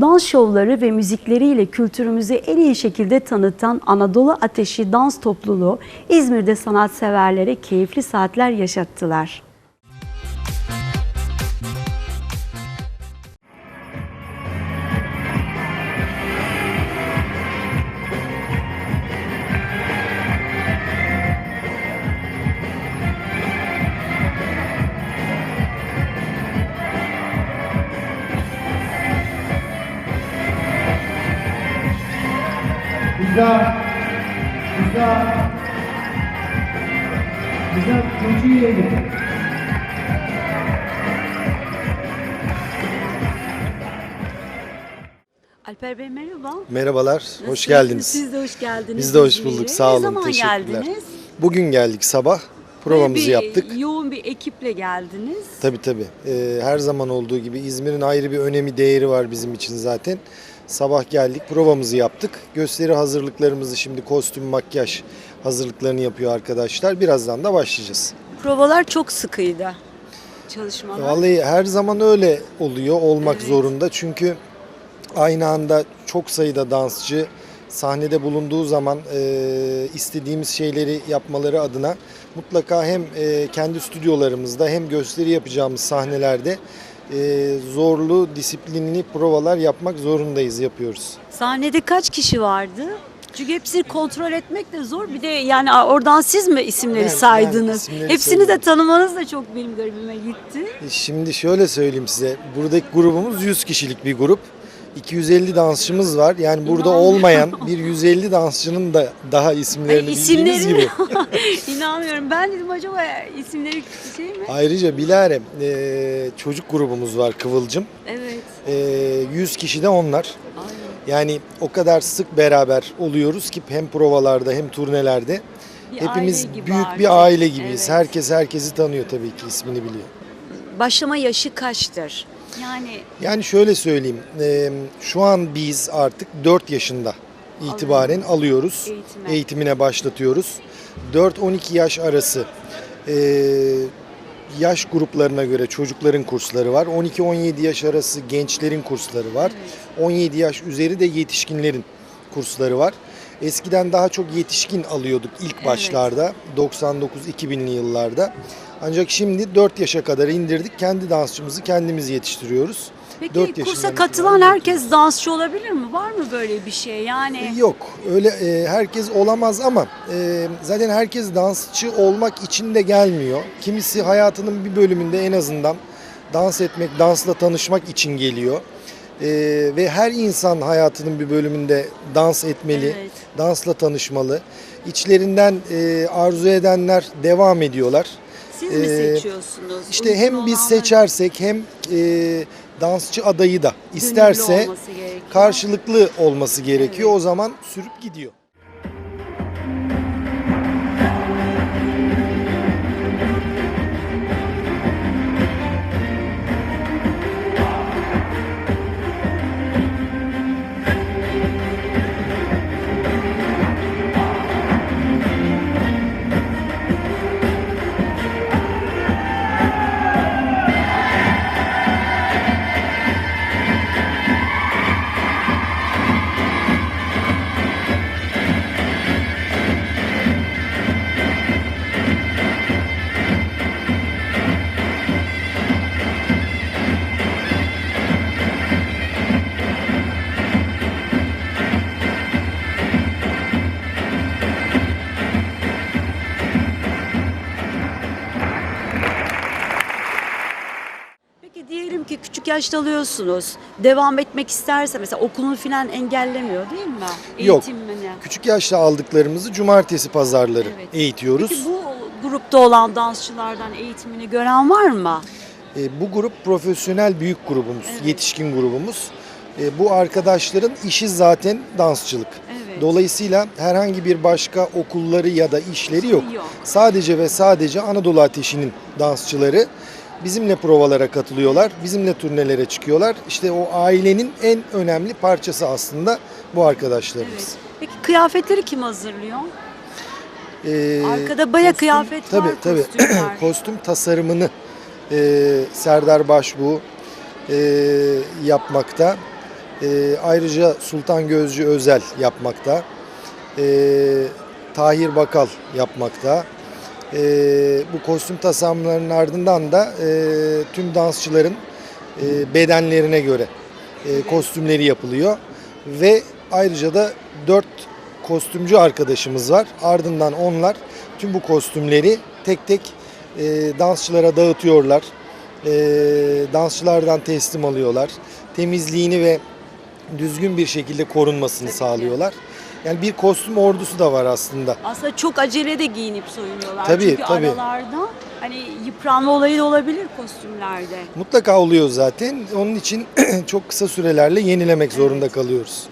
Dans şovları ve müzikleriyle kültürümüzü en iyi şekilde tanıtan Anadolu Ateşi Dans Topluluğu İzmir'de sanatseverlere keyifli saatler yaşattılar. Güzel. Güzel. Güzel Kocaeli. Alper Bey merhaba. Merhabalar, hoş geldiniz. Siz de hoş geldiniz. Biz de hoş bulduk, sağ olun, Ne zaman teşekkürler. geldiniz? Bugün geldik sabah, provamızı bir yaptık. Yoğun bir ekiple geldiniz. Tabii tabii, Ee, her zaman olduğu gibi İzmir'in ayrı bir önemi, değeri var bizim için zaten. Sabah geldik, provamızı yaptık. Gösteri hazırlıklarımızı şimdi kostüm, makyaj hazırlıklarını yapıyor arkadaşlar. Birazdan da başlayacağız. Provalar çok sıkıydı. Çalışmalar. Vallahi her zaman öyle oluyor, olmak zorunda. Çünkü aynı anda çok sayıda dansçı sahnede bulunduğu zaman e, istediğimiz şeyleri yapmaları adına mutlaka hem e, kendi stüdyolarımızda hem gösteri yapacağımız sahnelerde e, zorlu, disiplinli provalar yapmak zorundayız, yapıyoruz. Sahnede kaç kişi vardı? Çünkü hepsini kontrol etmek de zor. Bir de yani oradan siz mi isimleri ben saydınız? isimleri Hepsini de söyledim. tanımanız da çok benim garibime gitti. E, Şimdi şöyle söyleyeyim size. Buradaki grubumuz 100 kişilik bir grup. 250 dansçımız var. Yani burada olmayan bir 150 dansçının da daha isimlerini Ay, bildiğiniz gibi. İnanmıyorum. Ben dedim acaba isimleri şey mi? Ayrıca Bilare e, çocuk grubumuz var Kıvılcım. Evet. E, 100 kişi de onlar. Ay. Yani o kadar sık beraber oluyoruz ki hem provalarda hem turnelerde. Bir Hepimiz büyük artık. bir aile gibiyiz. Evet. Herkes herkesi tanıyor tabii ki ismini biliyor. Başlama yaşı kaçtır? Yani Yani şöyle söyleyeyim. e, şu an biz artık 4 yaşında itibaren alıyoruz. Eğitime. Eğitimine başlatıyoruz. 4-12 yaş arası e, yaş gruplarına göre çocukların kursları var. 12-17 yaş arası gençlerin kursları var. 17 yaş üzeri de yetişkinlerin kursları var. Eskiden daha çok yetişkin alıyorduk ilk Evet. başlarda 99-2000'li yıllarda. Ancak şimdi 4 yaşa kadar indirdik. Kendi dansçımızı kendimiz yetiştiriyoruz. peki Dört kursa yaşından katılan herkes dansçı olabilir mi? Var mı böyle bir şey? Yani Yok öyle e, herkes olamaz ama e, zaten herkes dansçı olmak için de gelmiyor. Kimisi hayatının bir bölümünde en azından dans etmek, dansla tanışmak için geliyor. E, ve her insan hayatının bir bölümünde dans etmeli, Evet. dansla tanışmalı. İçlerinden e, arzu edenler devam ediyorlar. siz mi Ee, seçiyorsunuz? İşte Uygun hem biz seçersek hem e, dansçı adayı da isterse olması karşılıklı olması gerekiyor. Evet. O zaman sürüp gidiyor. Ki küçük yaşta alıyorsunuz. Devam etmek isterse mesela okulunu falan engellemiyor değil mi? Yok. Eğitimini. Küçük yaşta aldıklarımızı cumartesi pazarları Evet. eğitiyoruz. Peki bu grupta olan dansçılardan eğitimini gören var mı? E, bu grup profesyonel büyük grubumuz, Evet. yetişkin grubumuz. E, bu arkadaşların işi zaten dansçılık. Evet. Dolayısıyla herhangi bir başka okulları ya da işleri yok. Yok. Sadece ve sadece Anadolu Ateşi'nin dansçıları bizimle provalara katılıyorlar, bizimle turnelere çıkıyorlar. İşte o ailenin en önemli parçası aslında bu arkadaşlarımız. Evet. Peki kıyafetleri kim hazırlıyor? Ee, Arkada baya kıyafet tabii, var, tabii. kostüm var. Kostüm tasarımını e, Serdar Başbuğ e, yapmakta. E, ayrıca Sultan Gözcü Özel yapmakta. E, Tahir Bakal yapmakta. E, bu kostüm tasarımlarının ardından da e, tüm dansçıların e, bedenlerine göre e, kostümleri yapılıyor. Ve ayrıca da dört kostümcü arkadaşımız var. Ardından onlar tüm bu kostümleri tek tek e, dansçılara dağıtıyorlar. E, dansçılardan teslim alıyorlar. Temizliğini ve düzgün bir şekilde korunmasını sağlıyorlar. Yani bir kostüm ordusu da var aslında. Aslında çok acele de giyinip soyunuyorlar. Tabii, Çünkü tabii. aralarda hani yıpranma olayı da olabilir kostümlerde. Mutlaka oluyor zaten. Onun için çok kısa sürelerle yenilemek zorunda kalıyoruz.